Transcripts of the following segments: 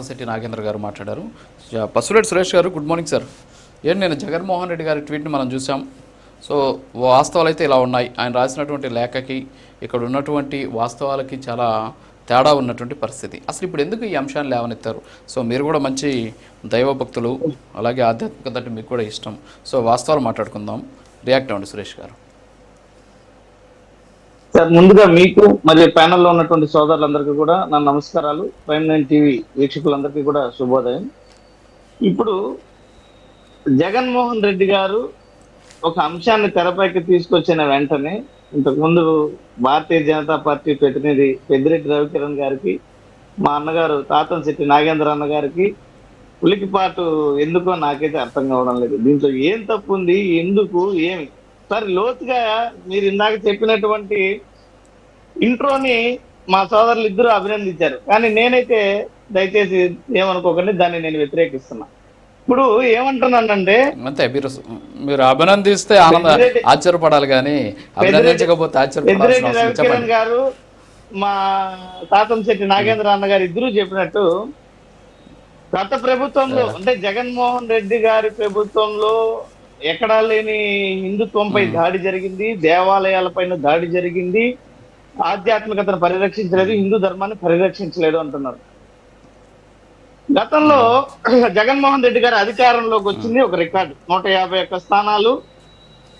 శెట్టి నాగేంద్ర గారు మాట్లాడారు. జ- పసురెడ్డి సురేష్ గారు గుడ్ మార్నింగ్ సార్ ఏంటి నేను జగన్మోహన్ రెడ్డి గారి ట్వీట్ని మనం చూసాం. సో వాస్తవాలు అయితే ఇలా ఉన్నాయి. ఆయన రాసినటువంటి లేఖకి ఇక్కడ ఉన్నటువంటి వాస్తవాలకి చాలా తేడా ఉన్నటువంటి పరిస్థితి. అసలు ఇప్పుడు ఎందుకు ఈ అంశాన్ని లేవనెత్తారు? సో మీరు కూడా మంచి దైవభక్తులు అలాగే ఆధ్యాత్మికత అంటే మీకు కూడా ఇష్టం. సో వాస్తవాలు మాట్లాడుకుందాం. రియాక్ట్ అవ్వండి సురేష్ గారు. సార్ ముందుగా మీకు మరియు ప్యానెల్లో ఉన్నటువంటి సోదరులందరికీ కూడా నా నమస్కారాలు. ప్రైమ్ నైన్ టీవీ వీక్షకులందరికీ కూడా శుభోదయం. ఇప్పుడు జగన్మోహన్ రెడ్డి గారు ఒక అంశాన్ని తెరపైకి తీసుకొచ్చిన వెంటనే ఇంతకుముందు భారతీయ జనతా పార్టీ ప్రతినిధి పెద్దిరెడ్డి రవికిరణ్ గారికి మా అన్నగారు తాతంశెట్టి నాగేంద్ర అన్న గారికి ఉలికిపాటు ఎందుకో నాకైతే అర్థం కావడం లేదు. దీంట్లో ఏం తప్పు ఉంది ఎందుకు ఏమి? సరే లోతుగా మీరు ఇందాక చెప్పినటువంటి ఇంట్రోని మా సోదరులు ఇద్దరు అభినందించారు. కానీ నేనైతే దయచేసి ఏమనుకోకండి దాన్ని నేను వ్యతిరేకిస్తున్నా. ఇప్పుడు ఏమంటున్నానంటే అంతే మీరు మీరు అభినందిస్తే ఆనంద ఆశ్చర్యపడాలి కానీ అభినందించకపోతే గారు మా తాతంశెట్టి నాగేంద్ర అన్న గారు ఇద్దరు చెప్పినట్టు గత ప్రభుత్వంలో అంటే జగన్మోహన్ రెడ్డి గారి ప్రభుత్వంలో ఎక్కడా లేని హిందుత్వంపై దాడి జరిగింది దేవాలయాలపైన దాడి జరిగింది. ఆధ్యాత్మికతను పరిరక్షించలేదు హిందూ ధర్మాన్ని పరిరక్షించలేదు అంటున్నారు. గతంలో జగన్మోహన్ రెడ్డి గారి అధికారంలోకి వచ్చింది ఒక రికార్డు. నూట యాభై ఒక్క స్థానాలు.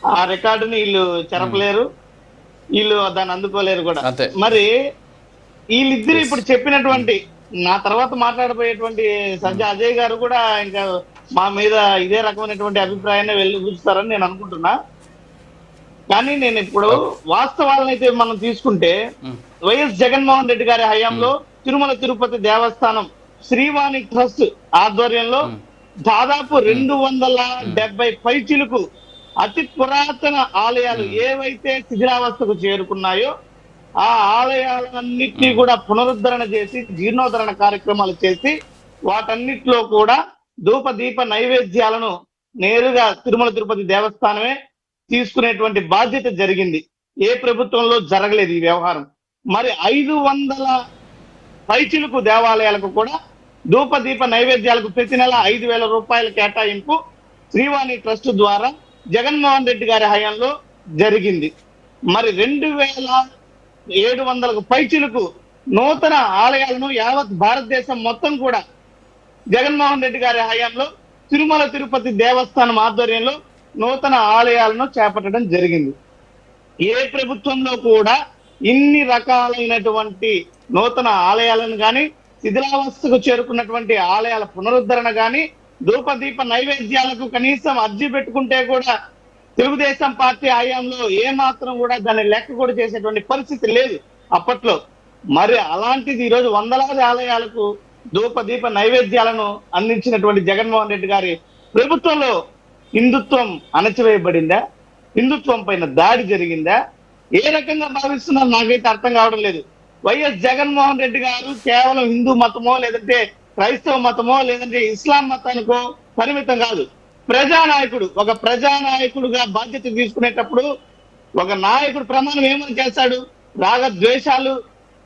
ఆ రికార్డుని వీళ్ళు చెరపలేరు. వీళ్ళు దాన్ని అందుకోలేరు కూడా. మరి వీళ్ళిద్దరు ఇప్పుడు చెప్పినటువంటి నా తర్వాత మాట్లాడబోయేటువంటి సజ్జ అజయ్ గారు కూడా ఇంకా మా మీద ఇదే రకమైనటువంటి అభిప్రాయాన్ని వెళ్ళి చూస్తారని నేను అనుకుంటున్నా. కానీ నేను ఇప్పుడు వాస్తవాలను అయితే మనం తీసుకుంటే. వైఎస్ జగన్మోహన్ రెడ్డి గారి హయాంలో తిరుమల తిరుపతి దేవస్థానం శ్రీవాణి ట్రస్ట్ ఆధ్వర్యంలో దాదాపు రెండు వందల డెబ్బై పైచిలకు అతి పురాతన ఆలయాలు ఏవైతే శిథిలావస్థకు చేరుకున్నాయో ఆ ఆలయాలన్నింటినీ కూడా పునరుద్ధరణ చేసి జీర్ణోద్ధరణ కార్యక్రమాలు చేసి వాటన్నిటిలో కూడా ధూప దీప నైవేద్యాలను నేరుగా తిరుమల తిరుపతి దేవస్థానమే తీసుకునేటువంటి బాధ్యత జరిగింది. ఏ ప్రభుత్వంలో జరగలేదు ఈ వ్యవహారం. మరి ఐదు వందల పైచిలకు దేవాలయాలకు కూడా ధూప దీప నైవేద్యాలకు ప్రతి నెల ఐదు వేల రూపాయల కేటాయింపు శ్రీవాణి ట్రస్ట్ ద్వారా జగన్మోహన్ రెడ్డి గారి హయాంలో జరిగింది. మరి రెండు వేల ఏడు వందలకు పైచిలకు నూతన ఆలయాలను యావత్ భారతదేశం మొత్తం కూడా జగన్మోహన్ రెడ్డి గారి హయాంలో తిరుమల తిరుపతి దేవస్థానం ఆధ్వర్యంలో నూతన ఆలయాలను చేపట్టడం జరిగింది. ఏ ప్రభుత్వంలో కూడా ఇన్ని రకాలైనటువంటి నూతన ఆలయాలను కానీ శిథిలావస్థకు చేరుకున్నటువంటి ఆలయాల పునరుద్ధరణ కానీ ధూపదీప నైవేద్యాలకు కనీసం అర్జీ పెట్టుకుంటే కూడా తెలుగుదేశం పార్టీ హయాంలో ఏ మాత్రం కూడా దాన్ని లెక్క కూడా చేసేటువంటి పరిస్థితి లేదు. అప్పట్లో మరి అలాంటిది ఈరోజు వందలాది ఆలయాలకు ధూపదీప నైవేద్యాలను అందించినటువంటి జగన్మోహన్ రెడ్డి గారి ప్రభుత్వంలో హిందుత్వం అణచివేయబడిందా? హిందుత్వం పైన దాడి జరిగిందా? ఏ రకంగా భావిస్తున్నారు? నాకైతే అర్థం కావడం లేదు. వైఎస్ జగన్మోహన్ రెడ్డి గారు కేవలం హిందూ మతమో లేదంటే క్రైస్తవ మతమో లేదంటే ఇస్లాం మతానికో పరిమితం కాదు. ప్రజానాయకుడు ఒక ప్రజానాయకుడుగా బాధ్యత తీసుకునేటప్పుడు ఒక నాయకుడు ప్రమాణం ఏమని చేస్తాడు? రాగద్వేషాలు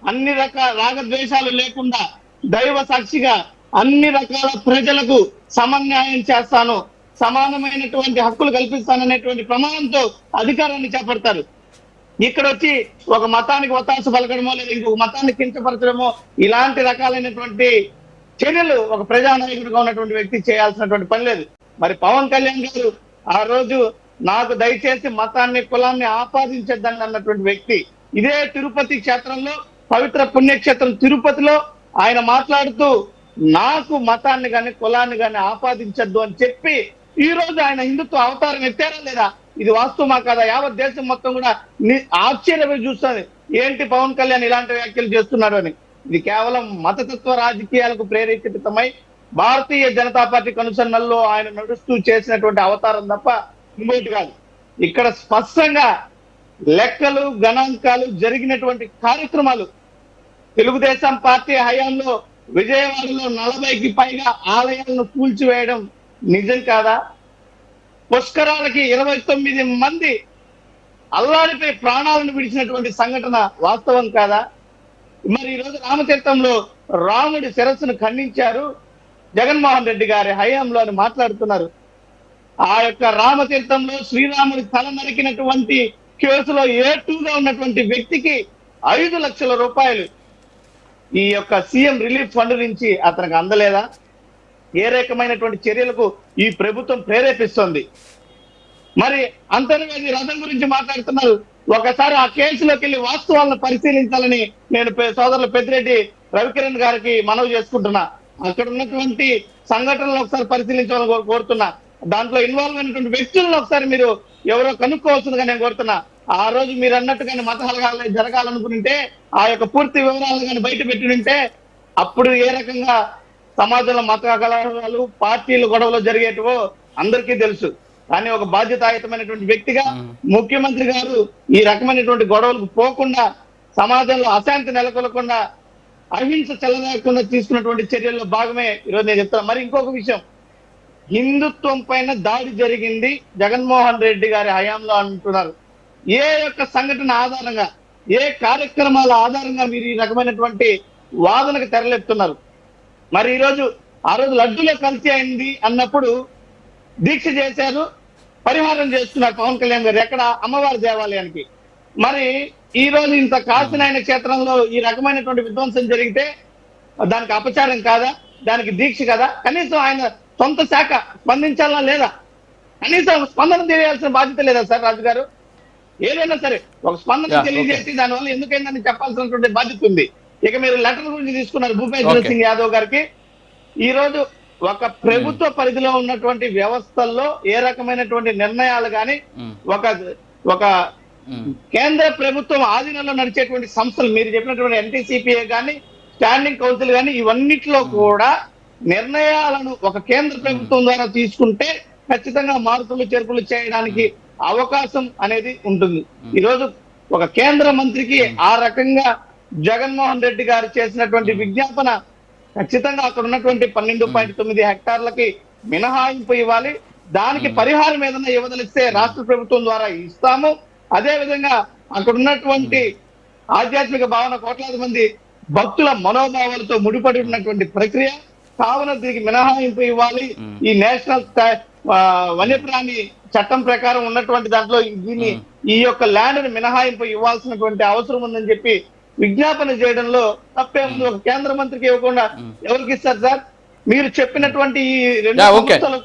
అన్ని రకాల రాగద్వేషాలు లేకుండా దైవ సాక్షిగా అన్ని రకాల ప్రజలకు సమన్యాయం చేస్తాను. సమానమైనటువంటి హక్కులు కల్పిస్తాననేటువంటి ప్రమాణంతో అధికారాన్ని చేపడతారు. ఇక్కడ వచ్చి ఒక మతానికి ఒత్తాస పలకడమో లేదా ఇంకొక మతాన్ని కించపరచడమో ఇలాంటి రకాలైనటువంటి చర్యలు ఒక ప్రజానాయకుడిగా ఉన్నటువంటి వ్యక్తి చేయాల్సినటువంటి పని లేదు. మరి పవన్ కళ్యాణ్ గారు ఆ రోజు నాకు దయచేసి మతాన్ని కులాన్ని ఆపాదించద్దండి అన్నటువంటి వ్యక్తి ఇదే తిరుపతి క్షేత్రంలో పవిత్ర పుణ్యక్షేత్రం తిరుపతిలో ఆయన మాట్లాడుతూ నాకు మతాన్ని కానీ కులాన్ని కానీ ఆపాదించద్దు అని చెప్పి ఈ రోజు ఆయన హిందుత్వ అవతారం ఎత్తారా లేదా? ఇది వాస్తవమా కదా? యావత్ దేశం మొత్తం కూడా ఆశ్చర్యమే చూస్తుంది. ఏంటి పవన్ కళ్యాణ్ ఇలాంటి వ్యాఖ్యలు చేస్తున్నాడు అని. ఇది కేవలం మతతత్వ రాజకీయాలకు ప్రేరేపితమై భారతీయ జనతా పార్టీ కనుసన్నల్లో ఆయన నడుస్తూ చేసినటువంటి అవతారం తప్ప ఇంకోటి కాదు. ఇక్కడ స్పష్టంగా లెక్కలు గణాంకాలు జరిగినటువంటి కార్యక్రమాలు తెలుగుదేశం పార్టీ హయాంలో విజయవాడలో నలభైకి పైగా ఆలయాలను కూల్చివేయడం నిజం కాదా? పుష్కరాలకి ఇరవై తొమ్మిది మంది అల్లాడిపై ప్రాణాలను విడిచినటువంటి సంఘటన వాస్తవం కాదా? మరి ఈ రోజు రామతీర్థంలో రాముడి శిరస్సును ఖండించారు జగన్మోహన్ రెడ్డి గారి హయాంలో అని మాట్లాడుతున్నారు. ఆ యొక్క రామతీర్థంలో శ్రీరాముడి తల నరికినటువంటి కేసులో ఏ టూగా ఉన్నటువంటి వ్యక్తికి ఐదు లక్షల రూపాయలు ఈ యొక్క సీఎం రిలీఫ్ ఫండ్ నుంచి అతనికి అందలేదా? ఏ రకమైనటువంటి చర్యలకు ఈ ప్రభుత్వం ప్రేరేపిస్తోంది? మరి అంతర్వేది రథం గురించి మాట్లాడుతున్నారు. ఒకసారి ఆ కేసులోకి వెళ్ళి వాస్తవాలను పరిశీలించాలని నేను పె- సోదరులు పెద్దిరెడ్డి రవికిరణ్ గారికి మనవి చేసుకుంటున్నా. అక్కడ ఉన్నటువంటి సంఘటనలు ఒకసారి పరిశీలించాలని కోరుతున్నా. దాంట్లో ఇన్వాల్వ్ అయినటువంటి వ్యక్తులను ఒకసారి మీరు ఎవరో కనుక్కోవాల్సిందిగా నేను కోరుతున్నా. ఆ రోజు మీరు అన్నట్టుగానే మత హలగాలు జరగాలనుకుంటే ఆ యొక్క పూర్తి వివరాలు కానీ బయట పెట్టినుంటే అప్పుడు ఏ రకంగా సమాజంలో మత కలహాలు పార్టీలు గొడవలు జరిగేటివో అందరికీ తెలుసు. కానీ ఒక బాధ్యతాయుతమైనటువంటి వ్యక్తిగా ముఖ్యమంత్రి గారు ఈ రకమైనటువంటి గొడవలకు పోకుండా సమాజంలో అశాంతి నెలకొలకుండా అహింస చెల్లలేకుండా తీసుకున్నటువంటి చర్యల్లో భాగమే ఈరోజు నేను చెప్తాను మరి ఇంకొక విషయం. హిందుత్వం పైన దాడి జరిగింది జగన్మోహన్ రెడ్డి గారి హయాంలో అంటున్నారు. ఏ యొక్క సంఘటన ఆధారంగా ఏ కార్యక్రమాల ఆధారంగా మీరు ఈ రకమైనటువంటి వాదనకు తెరలేపుతున్నారు? మరి ఈరోజు ఆ రోజు లడ్డూలో కలిసి అయింది అన్నప్పుడు దీక్ష చేశారు పరిహారం చేస్తున్నారు పవన్ కళ్యాణ్ గారు ఎక్కడ? అమ్మవారి దేవాలయానికి. మరి ఈ రోజు ఇంత కాసినాయన క్షేత్రంలో ఈ రకమైనటువంటి విధ్వంసం జరిగితే దానికి అపచారం కాదా? దానికి దీక్ష కదా? కనీసం ఆయన సొంత శాఖ స్పందించాలా లేదా? కనీసం స్పందన తెలియాల్సిన బాధ్యత లేదా సార్ రాజు గారు ఏదైనా సరే ఒక స్పందన. తెలియజేసి దానివల్ల ఎందుకైందని చెప్పాల్సినటువంటి బాధ్యత ఉంది. ఇక మీరు లెటర్ గురించి తీసుకున్నారు భూపేంద్ర. సింగ్ యాదవ్ గారికి. ఈ రోజు ఒక ప్రభుత్వ పరిధిలో ఉన్నటువంటి వ్యవస్థల్లో ఏ రకమైనటువంటి నిర్ణయాలు కానీ ఒక ఒక కేంద్ర ప్రభుత్వం ఆధీనంలో నడిచేటువంటి సంస్థలు మీరు చెప్పినటువంటి ఎన్టీసీపీఏ కానీ స్టాండింగ్ కౌన్సిల్ కానీ ఇవన్నిట్లో కూడా నిర్ణయాలను ఒక కేంద్ర ప్రభుత్వం ద్వారా తీసుకుంటే ఖచ్చితంగా మార్పులు చేర్పులు చేయడానికి అవకాశం అనేది ఉంటుంది. ఈరోజు ఒక కేంద్ర మంత్రికి ఆ రకంగా జగన్మోహన్ రెడ్డి గారు చేసినటువంటి విజ్ఞాపన ఖచ్చితంగా అక్కడ ఉన్నటువంటి పన్నెండు పాయింట్ తొమ్మిది హెక్టార్లకి మినహాయింపు ఇవ్వాలి. దానికి పరిహారం ఏదైనా ఇవ్వదలిస్తే రాష్ట్ర ప్రభుత్వం ద్వారా ఇస్తాము. అదే విధంగా అక్కడ ఉన్నటువంటి ఆధ్యాత్మిక భావన కోట్లాది మంది భక్తుల మనోభావాలతో ముడిపడి ఉన్నటువంటి ప్రక్రియ కావున దీనికి మినహాయింపు ఇవ్వాలి. ఈ నేషనల్ వన్యప్రాణి చట్టం ప్రకారం ఉన్నటువంటి దాంట్లో దీన్ని ఈ యొక్క ల్యాండ్ని మినహాయింపు ఇవ్వాల్సినటువంటి అవసరం ఉందని చెప్పి విజ్ఞాపన చేయడంలో తప్పేముంది ఒక కేంద్ర మంత్రికి ఇవ్వకుండా ఎవరికి ఇస్తారు సార్? మీరు చెప్పినటువంటి ఈ రెండు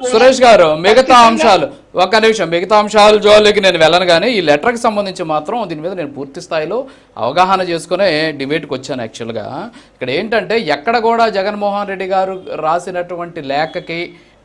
సురేష్ గారు మిగతా అంశాలు ఒక్క నిమిషం మిగతా అంశాల జోలికి నేను వెళ్ళను కానీ ఈ లెటర్కి సంబంధించి మాత్రం దీని మీద నేను పూర్తి స్థాయిలో అవగాహన చేసుకునే డిబేట్కి వచ్చాను యాక్చువల్గా. ఇక్కడ ఏంటంటే ఎక్కడ కూడా జగన్మోహన్ రెడ్డి గారు రాసినటువంటి లేఖకి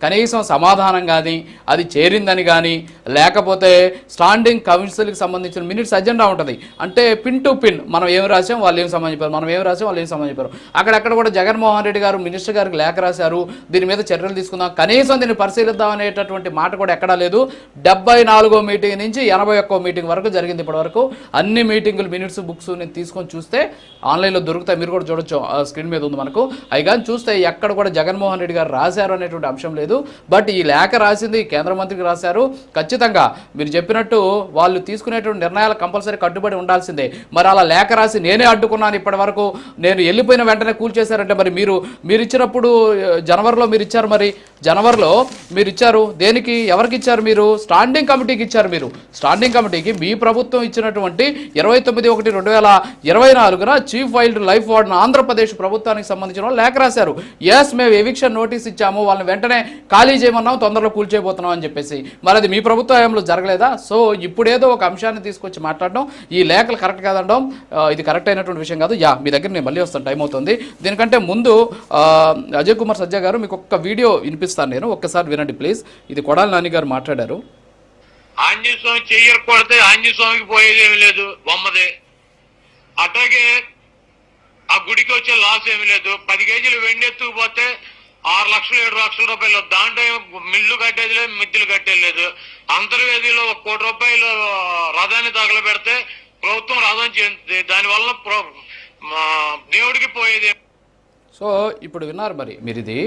కనీసం సమాధానం కానీ అది చేరిందని కానీ లేకపోతే స్టాండింగ్ కౌన్సిల్కి సంబంధించిన మినిట్స్ అజెండా ఉంటుంది. అంటే పిన్ టు పిన్ మనం ఏం రాసాం వాళ్ళు ఏం సంబంధించారు మనం ఏం రాసాం వాళ్ళు ఏం సంబంధించారు. అక్కడక్కడ కూడా జగన్మోహన్ రెడ్డి గారు మినిస్టర్ గారికి లేఖ రాశారు దీని మీద చర్యలు తీసుకుందాం. కనీసం దీన్ని పరిశీలిద్దాం అనేటటువంటి మాట కూడా ఎక్కడా లేదు. డెబ్బై నాలుగో మీటింగ్ నుంచి ఎనభై ఒక్కో మీటింగ్ వరకు జరిగింది ఇప్పటి వరకు అన్ని మీటింగులు మినిట్స్ బుక్స్ నేను తీసుకొని చూస్తే ఆన్లైన్లో దొరుకుతాయి. మీరు కూడా చూడొచ్చు ఆ స్క్రీన్ మీద ఉంది మనకు. అవి కానీ చూస్తే ఎక్కడ కూడా జగన్మోహన్ రెడ్డి గారు రాశారు అనేటువంటి అంశం లేదు. బట్ ఈ లేఖ రాసింది కేంద్ర మంత్రికి రాశారు. ఖచ్చితంగా మీరు చెప్పినట్టు వాళ్ళు తీసుకునేటువంటి నిర్ణయాలు కంపల్సరీ కట్టుబడి ఉండాల్సిందే. మరి అలా లేఖ రాసి నేనే అడ్డుకున్నాను ఇప్పటి వరకు. నేను వెళ్ళిపోయిన వెంటనే కూల్చేశారంటే మరి మీరు మీరు ఇచ్చినప్పుడు జనవరిలో మీరు ఇచ్చారు మరి. జనవరిలో మీరు ఇచ్చారు. దేనికి ఎవరికి ఇచ్చారు మీరు? స్టాండింగ్ కమిటీకి ఇచ్చారు మీరు. స్టాండింగ్ కమిటీకి మీ ప్రభుత్వం ఇచ్చినటువంటి ఇరవై తొమ్మిది ఒకటి రెండు వేల ఇరవై నాలుగున chief wildlife warden Andhra Pradesh ప్రభుత్వానికి సంబంధించిన వాళ్ళు లేఖ రాశారు. ఎస్ మేము ఎవిక్షన్ నోటీస్ ఇచ్చాము. వాళ్ళని వెంటనే ఖాళీ చేయమన్నాం తొందరలో కూల్చేయబోతున్నాం అని చెప్పేసి. మరి అది మీ ప్రభుత్వ హయాంలో జరగలేదా? సో ఇప్పుడేదో ఒక అంశాన్ని తీసుకొచ్చి మాట్లాడడం ఈ లేఖలు కరెక్ట్ కాదనడం ఇది కరెక్ట్ అయినటువంటి విషయం కాదు. యా మీ దగ్గర నేను మళ్ళీ వస్తాను టైం అవుతుంది. దీనికంటే ముందు అజయ్ కుమార్ సజ్జా గారు మీకు ఒక్క వీడియో వినిపిస్తాను నేను ఒక్కసారి వినండి ప్లీజ్. ఇది కొడాలి నాని గారు మాట్లాడారు. ఆంజనేయ స్వామి చెయ్యరు ఆంజనేయ స్వామికి పోయేది ఏమి లేదు బొమ్మదే. అట్లాగే ఆ గుడికి వచ్చే లాస్ ఏమి లేదు. పది కేజీలు వెండి ఎత్తుకుపోతే ఆరు లక్షలు ఏడు లక్షల రూపాయలు. దాంట్లో మిల్లు కట్టేది లేదు మిద్దులు కట్టేది లేదు. అంతర్వేదిలో ఒక కోటి రూపాయలు రథాన్ని తగలబెడితే ప్రభుత్వం రథం చెందుతుంది దానివల్ల ప్ర- మా దేవుడికి పోయేది సో ఇప్పుడు విన్నారు మరి మీరు ఇది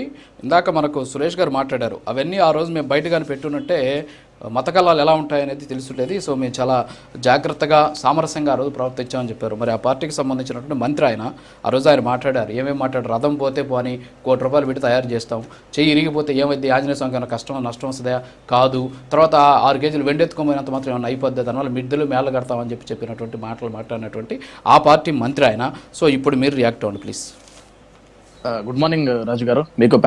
ఇందాక మనకు సురేష్ గారు మాట్లాడారు. అవన్నీ ఆ రోజు మేము బయట కానీ పెట్టునంటే మతకళాలు ఎలా ఉంటాయనేది తెలుసుండేది. సో మేము చాలా జాగ్రత్తగా సామరస్యంగా ఆ రోజు ప్రవర్తించామని చెప్పారు. మరి ఆ పార్టీకి సంబంధించినటువంటి మంత్రి ఆయన ఆ రోజు ఆయన మాట్లాడారు. ఏమేమి మాట్లాడారు? రథం పోతే పోని కోటి రూపాయలు పెట్టి తయారు చేస్తాం. చెయ్యి ఇరిగిపోతే ఏమైంది? ఆంజనేయ స్వామికి కష్టం నష్టం వస్తుందా? కాదు. తర్వాత ఆరు కేజీలు వెండెత్తుకోమైనంత మాత్రం ఏమైనా అయిపోద్ది? దానివల్ల మిద్దెలు మేళ్ళ కడతామని చెప్పి చెప్పినటువంటి మాటలు మాట్లాడినటువంటి ఆ పార్టీ మంత్రి ఆయన. సో ఇప్పుడు మీరు రియాక్ట్ అవ్వండి ప్లీజ్. గుడ్ మార్నింగ్ రాజు గారు. మీకు